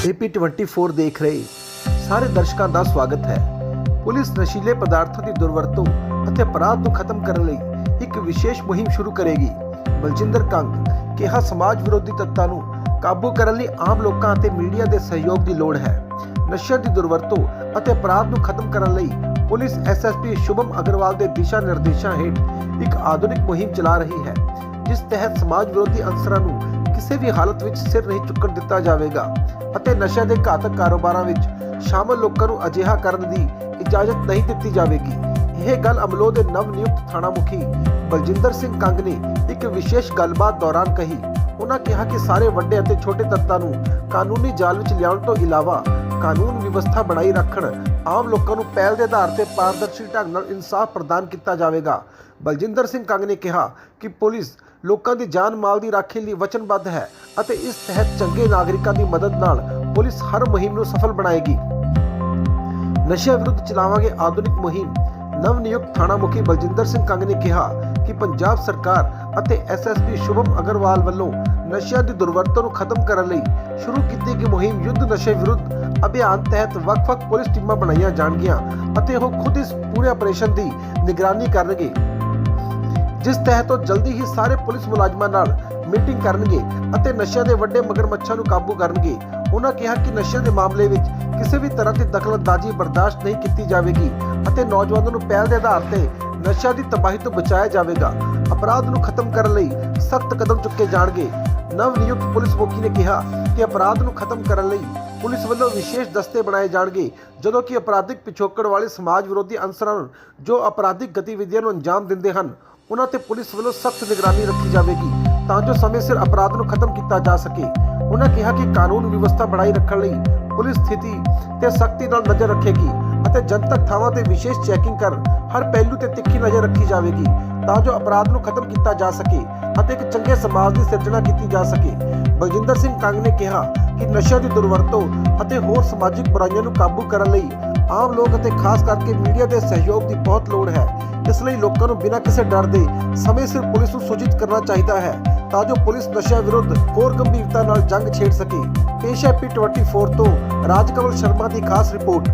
AP24 ਦੇਖ ਰਹੇ ਸਾਰੇ ਦਰਸ਼ਕਾਂ ਦਾ ਸਵਾਗਤ ਹੈ। ਪੁਲਿਸ ਨਸ਼ੀਲੇ ਪਦਾਰਥਾਂ ਦੀ ਦੁਰਵਰਤੋਂ ਅਤੇ ਅਪਰਾਧ ਨੂੰ ਖਤਮ ਕਰਨ ਲਈ ਇੱਕ ਵਿਸ਼ੇਸ਼ ਮੁਹਿੰਮ ਸ਼ੁਰੂ ਕਰੇਗੀ। ਬਲਜਿੰਦਰ ਕੰਗ ਕਿਹਾ, ਸਮਾਜ ਵਿਰੋਧੀ ਤੱਤਾਂ ਨੂੰ ਕਾਬੂ ਕਰਨ ਲਈ ਆਮ ਲੋਕਾਂ ਅਤੇ ਮੀਡੀਆ ਦੇ ਸਹਿਯੋਗ ਦੀ ਲੋੜ ਹੈ। ਨਸ਼ਿਆਂ ਦੀ ਦੁਰਵਰਤੋਂ ਅਤੇ ਅਪਰਾਧ ਨੂੰ ਖਤਮ ਕਰਨ ਲਈ ਪੁਲਿਸ ਐਸਐਸਪੀ ਸ਼ੁਭਮ ਅਗਰਵਾਲ ਦੇ ਦਿਸ਼ਾ ਨਿਰਦੇਸ਼ਾਂ ਹੇਠ ਇੱਕ ਆਧੁਨਿਕ ਮੁਹਿੰਮ ਚਲਾ ਰਹੀ ਹੈ, ਜਿਸ ਤਹਿਤ ਸਮਾਜ ਵਿਰੋਧੀ ਅਨਸਰਾਂ ਨੂੰ ਕਿਸੇ ਵੀ ਹਾਲਤ ਵਿੱਚ ਸਿਰ ਨਹੀਂ ਚੁੱਕਣ ਦਿੱਤਾ ਜਾਵੇਗਾ। ਅਤੇ ਨਸ਼ਿਆਂ ਦੇ ਘਾਤਕ ਕਾਰੋਬਾਰਾਂ ਵਿੱਚ ਸ਼ਾਮਲ ਲੋਕਾਂ ਨੂੰ ਅਜਿਹਾ ਕਰਨ ਦੀ ਇਜਾਜ਼ਤ ਨਹੀਂ ਦਿੱਤੀ ਜਾਵੇਗੀ। ਇਹ ਗੱਲ ਅਮਲੋ ਦੇ ਨਵ ਨਿਯੁਕਤ ਥਾਣਾ ਮੁਖੀ ਬਲਜਿੰਦਰ ਸਿੰਘ ਕੰਗ ਨੇ ਇੱਕ ਵਿਸ਼ੇਸ਼ ਗੱਲਬਾਤ ਦੌਰਾਨ ਕਹੀ। ਉਹਨਾਂ ਕਿਹਾ ਕਿ ਸਾਰੇ ਵੱਡੇ ਅਤੇ ਛੋਟੇ ਤੱਤਾਂ ਨੂੰ ਕਾਨੂੰਨੀ ਜਾਲ ਵਿੱਚ ਲਿਆਉਣ ਤੋਂ ਇਲਾਵਾ ਕਾਨੂੰਨ ਵਿਵਸਥਾ ਬਣਾਈ ਰੱਖਣ, ਆਮ ਲੋਕਾਂ ਨੂੰ ਪਹਿਲ ਦੇ ਆਧਾਰ ਤੇ ਪਾਰਦਰਸ਼ੀ ਢੰਗ ਨਾਲ ਇਨਸਾਫ ਪ੍ਰਦਾਨ ਕੀਤਾ ਜਾਵੇਗਾ। ਬਲਜਿੰਦਰ ਸਿੰਘ ਕੰਗ ਨੇ ਕਿਹਾ ਕਿ ਪੁਲਿਸ ਲੋਕਾਂ ਦੀ ਜਾਨ ਮਾਲ ਦੀ ਰਾਖੀ ਲਈ ਵਚਨਬੱਧ ਹੈ ਅਤੇ ਇਸ ਤਹਿਤ ਚੰਗੇ ਨਾਗਰਿਕਾਂ ਦੀ ਮਦਦ ਨਾਲ ਪੁਲਿਸ ਹਰ ਮੁਹਿੰਮ ਨੂੰ ਸਫਲ ਬਣਾਏਗੀ। ਨਸ਼ਿਆਂ ਵਿਰੁੱਧ ਚਲਾਵਾਂਗੇ ਆਧੁਨਿਕ ਮੁਹਿੰਮ। ਨਵ ਨਿਯੁਕਤ ਥਾਣਾ ਮੁਖੀ ਬਲਜਿੰਦਰ ਸਿੰਘ ਕੰਗ ਨੇ ਕਿਹਾ ਕਿ ਪੰਜਾਬ ਸਰਕਾਰ ਅਤੇ ਐਸਐਸਪੀ ਸ਼ੁਭਮ ਅਗਰਵਾਲ ਵੱਲੋਂ ਨਸ਼ਿਆਂ ਦੀ ਦੁਰਵਰਤੋਂ ਨੂੰ ਖਤਮ ਕਰਨ ਲਈ ਸ਼ੁਰੂ ਕੀਤੀ ਗਈ ਮੁਹਿੰਮ ਯੁੱਧ ਨਸ਼ੇ ਵਿਰੁੱਧ ਅਭਿਆਨ ਤਹਿਤ ਵੱਖ-ਵੱਖ ਪੁਲਿਸ ਟੀਮਾਂ ਬਣਾਈਆਂ ਜਾਣਗੀਆਂ ਅਤੇ ਉਹ ਖੁਦ ਇਸ ਪੂਰੇ ਆਪਰੇਸ਼ਨ ਦੀ ਨਿਗਰਾਨੀ ਕਰਨਗੇ। ਜਿਸ ਤਹਿਤ ਉਹ ਜਲਦੀ ਹੀ ਸਾਰੇ ਪੁਲਿਸ ਮੁਲਾਜ਼ਮਾਂ ਨਾਲ ਮੀਟਿੰਗ ਕਰਨਗੇ ਅਤੇ ਨਸ਼ਿਆਂ ਦੇ ਵੱਡੇ ਮਗਰਮੱਛਾਂ ਨੂੰ ਕਾਬੂ ਕਰਨਗੇ। ਉਹਨਾਂ ਕਿਹਾ ਕਿ ਨਸ਼ਿਆਂ ਦੇ ਮਾਮਲੇ ਵਿੱਚ ਕਿਸੇ ਵੀ ਤਰ੍ਹਾਂ ਦੀ ਦਖਲਅੰਦਾਜ਼ੀ ਬਰਦਾਸ਼ਤ ਨਹੀਂ ਕੀਤੀ ਜਾਵੇਗੀ ਅਤੇ ਨੌਜਵਾਨਾਂ ਨੂੰ ਪਹਿਲ ਦੇ ਆਧਾਰ ਤੇ ਨਸ਼ਿਆਂ ਦੀ ਤਬਾਹੀ ਤੋਂ ਬਚਾਇਆ ਜਾਵੇਗਾ। ਅਪਰਾਧ ਨੂੰ ਖਤਮ ਕਰਨ ਲਈ ਸਖਤ ਕਦਮ ਚੁੱਕੇ ਜਾਣਗੇ। ਨਵ ਨਿਯੁਕਤ ਪੁਲਿਸ ਮੁਖੀ ਨੇ ਕਿਹਾ ਕਿ ਅਪਰਾਧ ਨੂੰ ਖਤਮ ਕਰਨ ਲਈ ਪੁਲਿਸ ਵੱਲੋਂ ਵਿਸ਼ੇਸ਼ ਦਸਤੇ ਬਣਾਏ ਜਾਣਗੇ, ਜਦੋਂ ਕਿ ਅਪਰਾਧਿਕ ਪਿਛੋਕੜ ਵਾਲੇ ਸਮਾਜ ਵਿਰੋਧੀ ਅਨਸਰਾਂ ਨੂੰ ਜੋ ਅਪਰਾਧਿਕ ਗਤੀਵਿਧੀਆਂ ਨੂੰ ਅੰਜਾਮ ਦਿੰਦੇ ਹਨ ਉਹਨਾਂ ਤੇ ਪੁਲਿਸ ਵੱਲੋਂ ਸਖਤ ਨਿਗਰਾਨੀ ਰੱਖੀ ਜਾਵੇਗੀ ਤਾਂ ਜੋ ਸਮੇਂ ਸਿਰ ਅਪਰਾਧ ਨੂੰ ਖਤਮ ਕੀਤਾ ਜਾ ਸਕੇ। ਉਹਨਾਂ ਕਿਹਾ ਕਿ ਕਾਨੂੰਨ ਵਿਵਸਥਾ ਬਣਾਈ ਰੱਖਣ ਲਈ ਪੁਲਿਸ ਸਥਿਤੀ ਤੇ ਸਖਤੀ ਨਾਲ ਨਜ਼ਰ ਰੱਖੇਗੀ ਅਤੇ ਜਨਤਕ ਥਾਵਾਂ ਤੇ ਵਿਸ਼ੇਸ਼ ਚੈਕਿੰਗ ਕਰ ਹਰ ਪਹਿਲੂ ਤੇ ਤਿੱਖੀ ਨਜ਼ਰ ਰੱਖੀ ਜਾਵੇਗੀ ਤਾਂ ਜੋ ਅਪਰਾਧ ਨੂੰ ਖਤਮ ਕੀਤਾ ਜਾ ਸਕੇ ਅਤੇ ਇੱਕ ਚੰਗੇ ਸਮਾਜ ਦੀ ਸਿਰਜਣਾ ਕੀਤੀ ਜਾ ਸਕੇ। ਬਲਜਿੰਦਰ ਸਿੰਘ ਕੰਗ ਨੇ ਕਿਹਾ ਕਿ ਨਸ਼ਿਆਂ ਦੀ ਦੁਰਵਰਤੋਂ ਅਤੇ ਹੋਰ ਸਮਾਜਿਕ ਬੁਰਾਈਆਂ ਨੂੰ ਕਾਬੂ ਕਰਨ ਲਈ ਆਮ ਲੋਕ ਅਤੇ ਖਾਸ ਕਰਕੇ ਮੀਡੀਆ ਦੇ ਸਹਿਯੋਗ ਦੀ ਬਹੁਤ ਲੋੜ ਹੈ। ਇਸ ਲਈ ਲੋਕਾਂ ਨੂੰ ਬਿਨਾਂ ਕਿਸੇ ਡਰ ਦੇ ਸਮੇਂ ਸਿਰ ਪੁਲਿਸ ਨੂੰ ਸੂਚਿਤ ਕਰਨਾ ਚਾਹੀਦਾ ਹੈ ਤਾਂ ਜੋ ਪੁਲਿਸ ਨਸ਼ਿਆਂ ਵਿਰੁੱਧ ਹੋਰ ਗੰਭੀਰਤਾ ਨਾਲ ਜੰਗ ਛੇੜ ਸਕੇ। ਪੇਸ਼ ਹੈ ਪੀ24 ਤੋਂ ਰਾਜਕਮਲ ਸ਼ਰਮਾ ਦੀ ਖਾਸ ਰਿਪੋਰਟ।